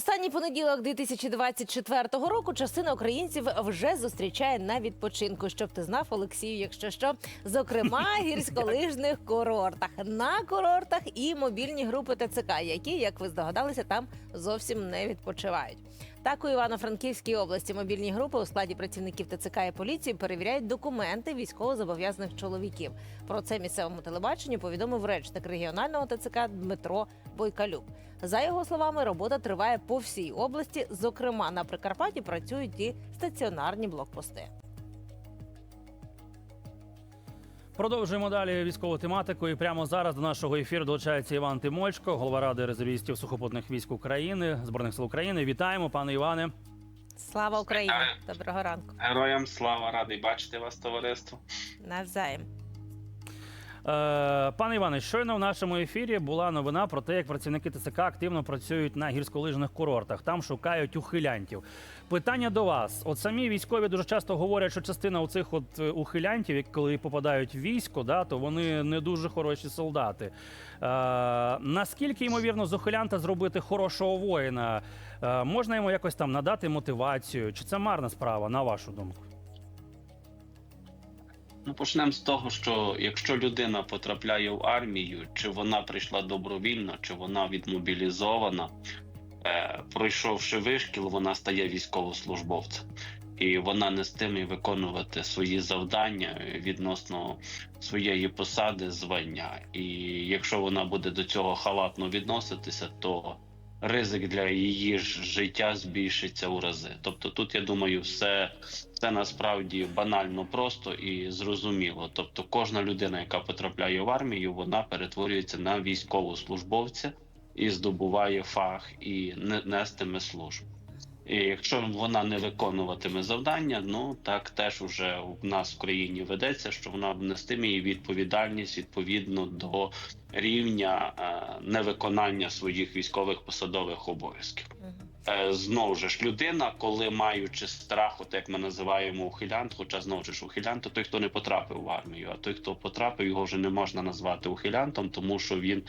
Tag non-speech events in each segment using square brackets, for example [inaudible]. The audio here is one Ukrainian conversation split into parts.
Останній понеділок 2024 року частина українців вже зустрічає на відпочинку. Щоб ти знав, Олексію, якщо що, зокрема [laughs] гірськолижних курортах на курортах і мобільні групи ТЦК, які, як ви здогадалися, там зовсім не відпочивають. Так у Івано-Франківській області мобільні групи у складі працівників ТЦК і поліції перевіряють документи військовозобов'язаних чоловіків. Про це місцевому телебаченню повідомив речник регіонального ТЦК Дмитро Бойкалюк. За його словами, робота триває по всій області. Зокрема, на Прикарпатті працюють і стаціонарні блокпости. Продовжуємо далі військову тематику. І прямо зараз до нашого ефіру долучається Іван Тимочко, голова ради резервістів сухопутних військ України, збройних сил України. Вітаємо, пане Іване. Слава Україні! Доброго ранку! Героям слава радий бачити вас, товариство. Навзаєм. Е, пане Іване, щойно в нашому ефірі була новина про те, як працівники ТЦК активно працюють на гірськолижних курортах. Там шукають ухилянтів. Питання до вас: от самі військові дуже часто говорять, що частина оцих от е, ухилянтів, коли попадають в військо, да, то вони не дуже хороші солдати. Е, наскільки ймовірно з ухилянта зробити хорошого воїна? Е, можна йому якось там надати мотивацію? Чи це марна справа, на вашу думку? Ну, почнемо з того, що якщо людина потрапляє в армію, чи вона прийшла добровільно, чи вона відмобілізована, е, пройшовши вишкіл, вона стає військовослужбовцем. І вона не стиме виконувати свої завдання відносно своєї посади, звання. І якщо вона буде до цього халатно відноситися, то ризик для її життя збільшиться у рази. Тобто, тут я думаю, все, це насправді банально просто і зрозуміло. Тобто, кожна людина, яка потрапляє в армію, вона перетворюється на військовослужбовця і здобуває фах і не нестиме службу. І якщо вона не виконуватиме завдання, ну так теж уже у нас в країні ведеться, що вона нестиме її відповідальність відповідно до рівня е, невиконання своїх військових посадових обов'язків. Е, Знову ж людина, коли маючи страх, от як ми називаємо ухилянт, хоча знову ж ухилянт, то той, хто не потрапив в армію, а той, хто потрапив, його вже не можна назвати ухилянтом, тому що він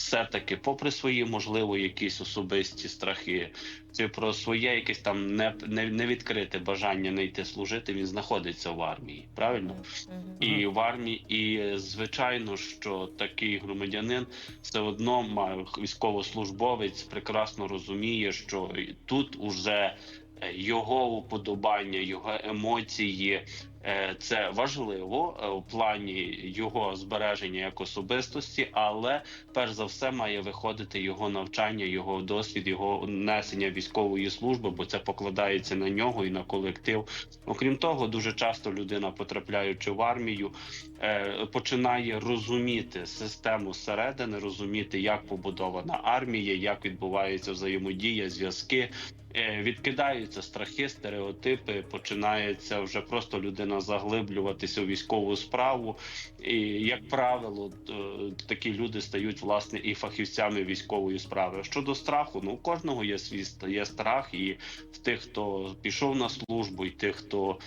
все-таки, попри свої, можливо, якісь особисті страхи, чи про своє якесь там не, не, не відкрите бажання не йти служити, він знаходиться в армії. Правильно? І в армії, і звичайно, що такий громадянин все одно має військовослужбовець прекрасно розуміє, що тут уже його уподобання, його емоції. Е, Це важливо е, у плані його збереження як особистості, але перш за все має виходити його навчання, його досвід, його несення військової служби, бо це покладається на нього і на колектив. Окрім того, дуже часто людина, потрапляючи в армію, е, починає розуміти систему зсередини, розуміти, як побудована армія, як відбувається взаємодія, зв'язки. Е, Відкидаються страхи, стереотипи, починається вже просто людина заглиблюватися у військову справу. І, як правило, такі люди стають власне і фахівцями військової справи. Щодо страху, ну у кожного є свій є страх, і в тих, хто пішов на службу, і тих, хто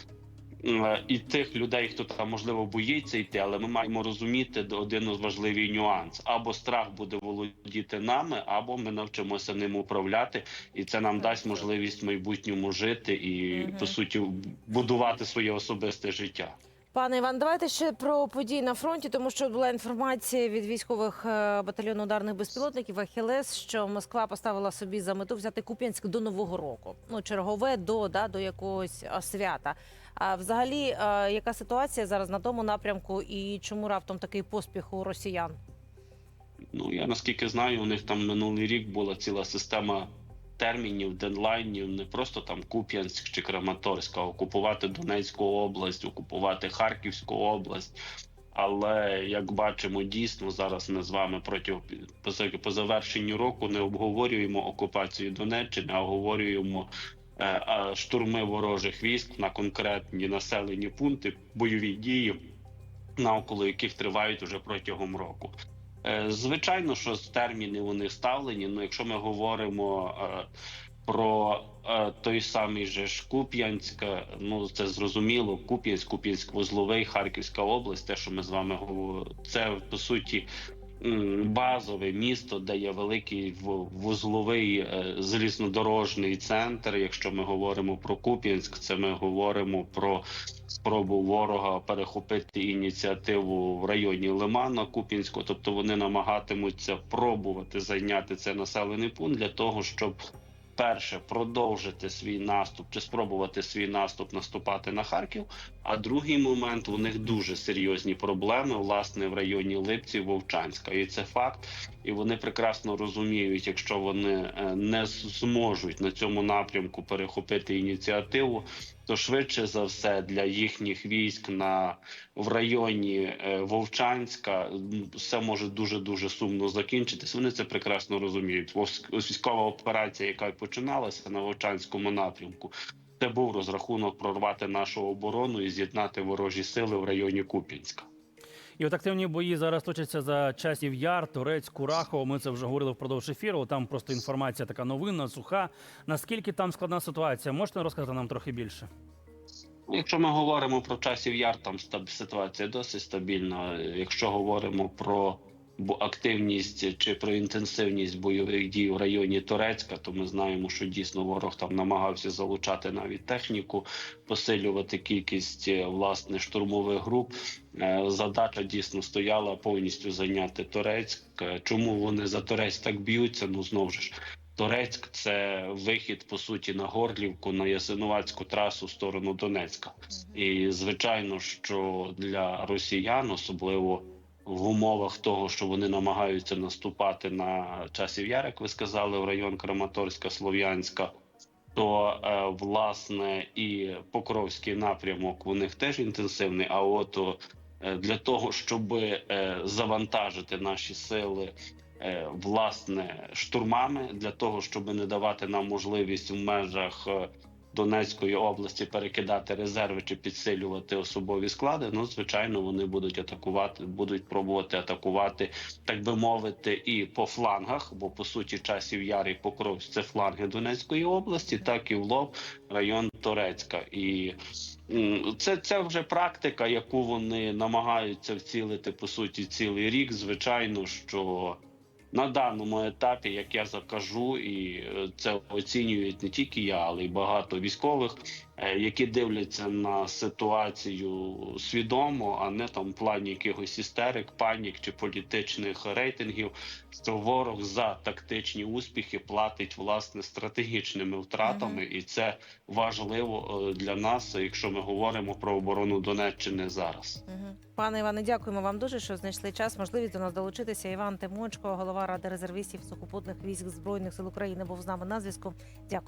і тих людей, хто там можливо боїться йти, але ми маємо розуміти один важливий нюанс: або страх буде володіти нами, або ми навчимося ним управляти, і це нам дасть можливість в майбутньому жити і по суті будувати своє особисте життя. Пане Іван, давайте ще про події на фронті, тому що була інформація від військових е, батальйону ударних безпілотників Ахілес, що Москва поставила собі за мету взяти Куп'янськ до нового року. Ну чергове до да до якогось свята. А взагалі, е, яка ситуація зараз на тому напрямку, і чому раптом такий поспіх у росіян? Ну я наскільки знаю, у них там минулий рік була ціла система термінів, дедлайнів, не просто там Куп'янськ чи Краматорськ, а окупувати Донецьку область, окупувати Харківську область. Але як бачимо, дійсно зараз ми з вами проти по, завершенню року не обговорюємо окупацію Донеччини, а обговорюємо е, штурми ворожих військ на конкретні населені пункти, бойові дії, навколо яких тривають уже протягом року. Е, Звичайно, що терміни вони ставлені. Ну, якщо ми говоримо е, про е, той самий же ж Куп'янськ, ну це зрозуміло. Куп'янськ, Куп'янськ, Вузловий, Харківська область, те, що ми з вами говоримо, це по суті базове місто, де є великий вузловий залізнодорожний центр. Якщо ми говоримо про Куп'янськ, це ми говоримо про спробу ворога перехопити ініціативу в районі Лимана Куп'янського. Тобто вони намагатимуться пробувати зайняти цей населений пункт для того, щоб перше продовжити свій наступ чи спробувати свій наступ наступати на Харків. А другий момент у них дуже серйозні проблеми власне в районі Липці, Вовчанська, і це факт. І вони прекрасно розуміють, якщо вони е, не зможуть на цьому напрямку перехопити ініціативу, то швидше за все для їхніх військ на в районі е, Вовчанська все може дуже дуже сумно закінчитись. Вони це прекрасно розуміють. Військова операція, яка починалася на Вовчанському напрямку. Це був розрахунок прорвати нашу оборону і з'єднати ворожі сили в районі Куп'янська. І от активні бої зараз точаться за часів Яр, Турець, Курахово. Ми це вже говорили впродовж ефіру. Там просто інформація така новинна, суха. Наскільки там складна ситуація? Можете розказати нам трохи більше? Якщо ми говоримо про часів яр, там ситуація досить стабільна. Якщо говоримо про активність чи про інтенсивність бойових дій в районі Турецька, то ми знаємо, що дійсно ворог там намагався залучати навіть техніку, посилювати кількість е, власне штурмових груп. Е, Задача дійсно стояла повністю зайняти Турецьк. Е, Чому вони за Турецьк так б'ються? Ну знову ж. Торецьк це вихід по суті на Горлівку на Ясинуватську трасу в сторону Донецька. І звичайно, що для росіян, особливо в умовах того, що вони намагаються наступати на часів яр, як ви сказали, в район Краматорська, Слов'янська. То е, власне і Покровський напрямок у них теж інтенсивний. А от е, для того, щоб е, завантажити наші сили власне штурмами, для того, щоб не давати нам можливість в межах Донецької області перекидати резерви чи підсилювати особові склади. Ну звичайно, вони будуть атакувати, будуть пробувати атакувати, так би мовити, і по флангах, бо по суті часів Яр і Покровськ – це фланги Донецької області, так і в лоб район Торецька. І це, це вже практика, яку вони намагаються вцілити по суті цілий рік. Звичайно, що на даному етапі, як я закажу, і е, це оцінюють не тільки я, але й багато військових, які дивляться на ситуацію свідомо, а не там в плані якихось істерик, панік чи політичних рейтингів. Що ворог за тактичні успіхи платить власне стратегічними втратами, і це важливо е, для нас, якщо ми говоримо про оборону Донеччини зараз. Мгм. Пане Іване, дякуємо вам дуже, що знайшли час, можливість до нас долучитися. Іван Тимочко, голова ради резервістів сухопутних військ збройних сил України, був з нами на зв'язку. Дякую.